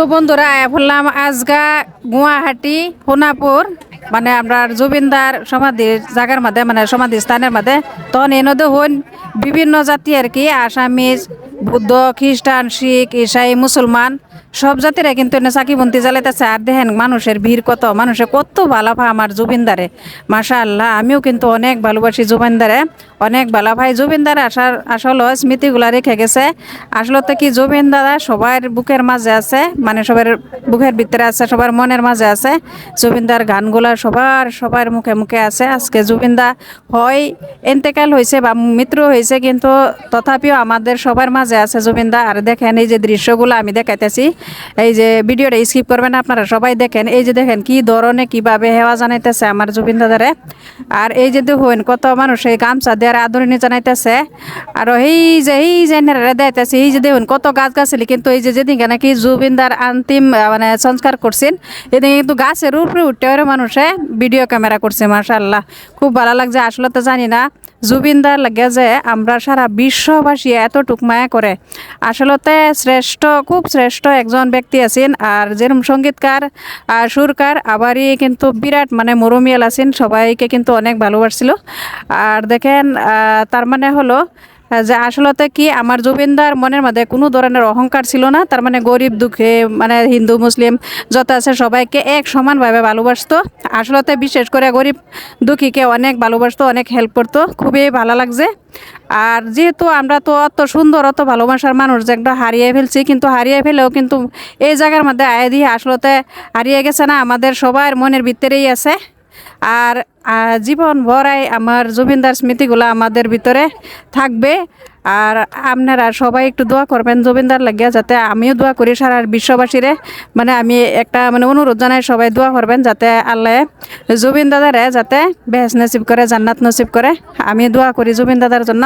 তো বন্ধুরা আয়া আজগা গুয়াহাটি, সোনাপুর মানে আমরা জুবিনদার সমাধির জায়গার মধ্যে মানে সমাধি স্থানের মধ্যে তখন এনদে হন বিভিন্ন জাতি আর কি, আসামিজ, বুদ্ধ, খ্রিস্টান, শিখ, ইসাই, মুসলমান সব জাতিরা কিন্তু এনে সাকিবন্তি জ্বালাইতেছে। আর দেখেন মানুষের ভিড় কত মানুষের কত ভালো পায় আমার জুবিনদারে। মাশা আল্লাহ আমিও কিন্তু অনেক ভালোবাসি জুবিনদারে, অনেক ভালো ভাই জুবিনদার আসার আসলে স্মৃতিগুলা রেখে গেছে। আসলে তো কি জুবিন দাদা সবার বুকের মাঝে আছে মানে সবার বুকের ভিতরে আছে, সবার মনের মাঝে আছে। জুবিনদার গানগুলা সবার সবার মুখে মুখে আছে। আজকে জুবিনদা হয়, এন্তেকাল হয়েছে বা মৃত্যু হয়েছে কিন্তু তথাপিও আমাদের সবার মাঝে আছে জুবিনদা। আর দেখেন এই যে দৃশ্যগুলো আমি দেখাইতেছি এই যে ভিডিওটা স্কিপ করবেন, আপনারা সবাই দেখেন। এই যে দেখেন, কি ধরনের, কীভাবে হেওয়া জানাইতেছে আমার জুবিন দাদারে। আর এই যে দেখুন, কত মানুষ এই গামছা দেওয়ার আদরণী জানাইতেছে। আর এই যে এই যে দেখাইতেছে এই যে দেখুন, কত গাছ গাছালি কিন্তু এই যে যেদিনকে নাকি জুবিনদার আন্তিম মানে সংস্কার করছেন, এদিকে কিন্তু গাছের উপরে উঠতে মানুষে ভিডিও ক্যামেরা করছে মাশাল্লাহ খুব ভালো লাগছে, আসলে তো জানি না। জুবিনদার লাগে যে আমরা সারা বিশ্ববাসী এতটুক মায়া করে। আসলতে শ্রেষ্ঠ, খুব শ্রেষ্ঠ একজন ব্যক্তি আছেন আর যেরম সঙ্গীতকার আর সুরকার, আবারই কিন্তু বিরাট মানে মরমিয়াল আছেন। সবাইকে কিন্তু অনেক ভালোবাসছিল। আর দেখেন তার মানে হলো যে আসলতে কি আমার জুবিনদার মনের মধ্যে কোনো ধরনের অহংকার ছিল না? তার মানে গরিব, দুঃখে মানে হিন্দু, মুসলিম, যত আছে সবাইকে এক সমানভাবে ভালোবাসতো। আসলতে বিশেষ করে গরিব, দুঃখীকে অনেক ভালোবাসতো, অনেক হেল্প করতো। খুবই ভালো লাগছে। আর যেহেতু আমরা তো অত সুন্দর, অত ভালোবাসার মানুষ, যে একটা হারিয়ে ফেলছি, কিন্তু হারিয়ে ফেলেও কিন্তু এই জায়গার মধ্যে আয় দিয়ে আসলতে হারিয়ে গেছে না? আমাদের সবার মনের ভিতরেই আছে। আর জীবন ভরাই আমার জুবিনদার স্মৃতিগুলো আমাদের ভিতরে থাকবে। আর আপনারা সবাই একটু দোয়া করবেন জুবিনদার লাগিয়া যাতে আমিও দোয়া করি সারা বিশ্ববাসীরে। মানে আমি একটা মানে অনুরোধ জানাই সবাই দোয়া করবেন যাতে আল্লাহ জুবিন দাদারে যাতে বেহেস নসিব করে, জান্নাত নসিব করে। আমি দোয়া করি জুবিন দাদার জন্য।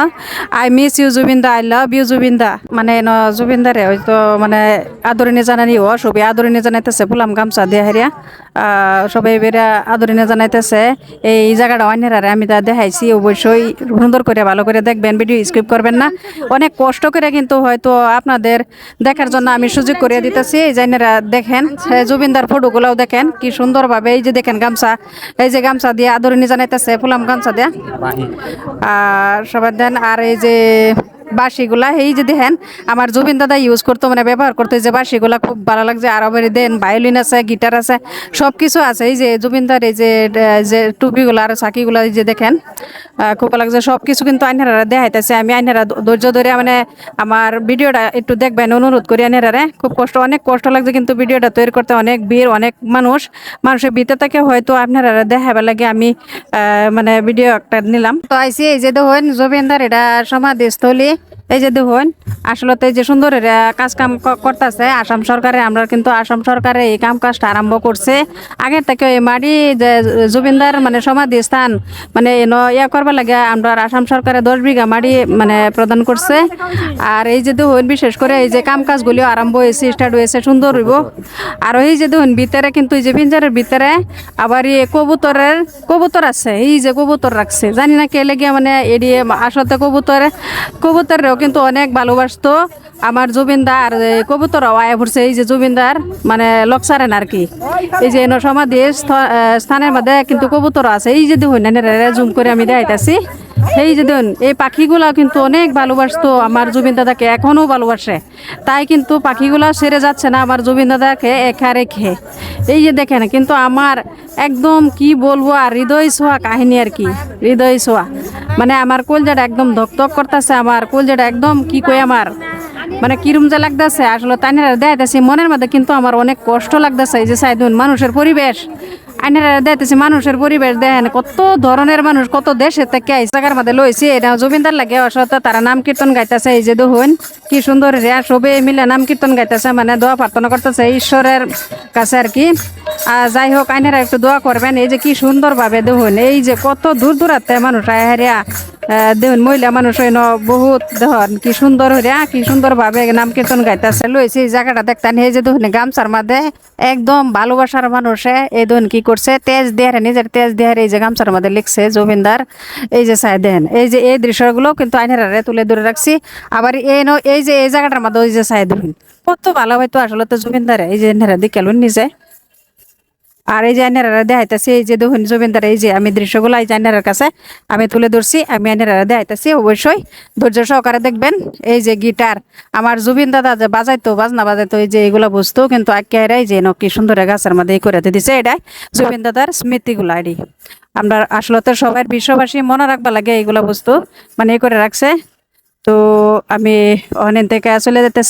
I miss you Zubeen da I love you Zubeen da মানে ন জুবিন দারে হয়তো মানে আদরণী জানানি ও সবই আদরণী জানাইতেছে ফুলাম গামছা দিয়ে হেরিয়া। সবাই বেরা আদরণী জানাইতেছে এই জায়গাটা অন্যেরারে আমি তা দেখাইছি অবশ্যই সুন্দর করে ভালো করে দেখবেন ভিডিও স্কিপ করবেন না। অনেক কষ্ট করে কিন্তু হয়তো আপনাদের দেখার জন্য আমি সুযোগ করে দিতেছি। এই জাইনেরা দেখেন জুবিনদার ফটোগুলোও দেখেন কি সুন্দরভাবে এই যে দেখেন গামছা এই যে গামছা দিয়ে আদরণী জানাইতেছে ফুলাম গামছা দিয়া। আর সবার দেন আর এই যে বাঁশিগুলা, এই যে দেখেন, আমার জুবিন দাদা ইউজ করতো মানে ব্যবহার করতো যে বাসিগুলা খুব ভালো লাগছে আর আবার দেন ভায়োলিন আছে গিটার আছে সব কিছু আছে, এই যে জুবিনদার এই যে যে টুপিগুলো আর সাকিগুলো এই যে দেখেন খুব ভালো লাগছে সব কিছু কিন্তু আইনারা দেখাইতেছে, আমি আইনারা ধৈর্য ধরে মানে আমার ভিডিওটা একটু দেখবেন, অনুরোধ করি আইনারারে, খুব কষ্ট, অনেক কষ্ট লাগছে কিন্তু ভিডিওটা তৈরি করতে, অনেক ভিড়, অনেক মানুষ, মানুষের ভিতরে থেকে হয়তো আপনারা দেখাবার লাগে, আমি মানে ভিডিও একটা নিলাম। তো আইসি, এই যে দেখুন জুবিনদার এটা সমাধিস্থলী এই যে দেখুন আসলে এই যে সুন্দর কাজ কাম করতেছে, আসাম সরকারে, আমরা কিন্তু আসাম সরকারে এই কাম কাজটা আরম্ভ করছে। আগের থেকে এই মাটি যে জুবিনদার মানে সমাধি স্থান মানে ইয়া করবার লাগে আমরা আসাম সরকারে দশ বিঘা মাটি মানে প্রদান করছে। আর এই যে দেখুন, বিশেষ করে এই যে কাম কাজগুলিও আরম্ভ হয়েছে স্টার্ট হয়েছে, সুন্দর হইব। আর এই যে দেখুন, ভিতরে কিন্তু এই যে পিঞ্জারের ভিতরে আবার এই কবুতরের কবুতর আছে, এই যে কবুতর রাখছে। জানি না কে লেগে মানে এডি আসলে কবুতর কবুতরেও কিন্তু অনেক ভালোবাসতো। আমার জুবিনদার আর এই কবুতর আয় পড়ছে, এই যে জুবিনদার মানে লকসারেন আর কি। এই যে সমাধি স্থ- স্থানের মধ্যে কিন্তু কবুতর আছে। এই যে দেখুন জুম করে আমি দেখাইতাছি। এই যে দেখুন, এই পাখিগুলা কিন্তু অনেক ভালোবাসতো আমার জুবিন দাদাকে এখনও ভালোবাসে। তাই কিন্তু পাখিগুলা সেরে যাচ্ছে না আমার জুবিন দাদাকে একা রেখে। এই যে দেখেন, কিন্তু আমার একদম কি বলব, আর হৃদয় ছোঁয়া কাহিনী আর কি, হৃদয় ছোঁয়া। মানে আমার কলজাটা একদম ধকধক করতেছে, আমার কলজাটা একদম কি কই আমার মানে কিরম যে লাগতেছে, আসলে তাইনারা দেখাইতেছি মনের মধ্যে, কিন্তু আমার অনেক কষ্ট লাগতেছে এই যে সাইদুন, মানুষের পরিবেশ। আইনারা দেখতেছি মানুষের পরিবেশ দেখেন, কত ধরনের মানুষ, কত দেশের থেকে জায়গার মধ্যে লইছে। এটা জুবিনদার লাগে অসত তারা নাম কীর্তন গাইতেছে, এই যে দেখুন, কি সুন্দর রে সবে মিলে নাম কীর্তন গাইতেছে মানে দোয়া প্রার্থনা করতেছে ঈশ্বরের কাছে আর কি। আর যাই হোক আইনারা একটু দোয়া করবেন, এই যে কি সুন্দরভাবে দেখুন, এই যে কত দূর দূরাতে মানুষ আহারিয়া দেখুন, মহিলা মানুষ হইন বহুত দেখুন, কি সুন্দর হইয়া, কি সুন্দর ভাবে নাম কীর্তন গাইতেছে। লইছে এই জায়গাটা দেখতেন, এই যে দেখুন, গামছার মধ্যে একদম ভালোবাসার মানুষে এই দেখুন কি করছে, তেজ দেহারে নিজের তেজ দেহারে এই যে গামছার মধ্যে লিখছে, জমিনদার। এই যে সাই দেন এই যে এই দৃশ্যগুলো কিন্তু আইনারে তুলে ধরে রাখছি। আবার এই এই যে এই জায়গাটার মধ্যে ওই যে সাই, দেখুন, কত ভালো হয়তো আসলে তো জমিনদারে, এই যে দিকে নিজে। আর এই যে আইনারা দেখাইতেছি, এই যে দেখুন জমিনদার, এই যে আমি দৃশ্যগুলো, এই যে কাছে আমি তুলে ধরছি, আমি আইনারা দেখাইতেছি, অবশ্যই ধৈর্য সহকারে দেখবেন। এই যে গিটার, আমার জুবিন দাদা যে বাজাইতো, বাজনা বাজাইতো, এই যে এগুলা বুঝতো কিন্তু আকেরাই যে ন কি সুন্দর গাছের মধ্যে এই করে দিছে, এটাই জুবিন দাদার স্মৃতিগুলো আইডি আমরা আসলে সবাই বিশ্ববাসী, মনে রাখবা লাগে এইগুলা বস্তু মানে এই করে রাখছে। তো আমি অনেক থেকে আসলে যেতে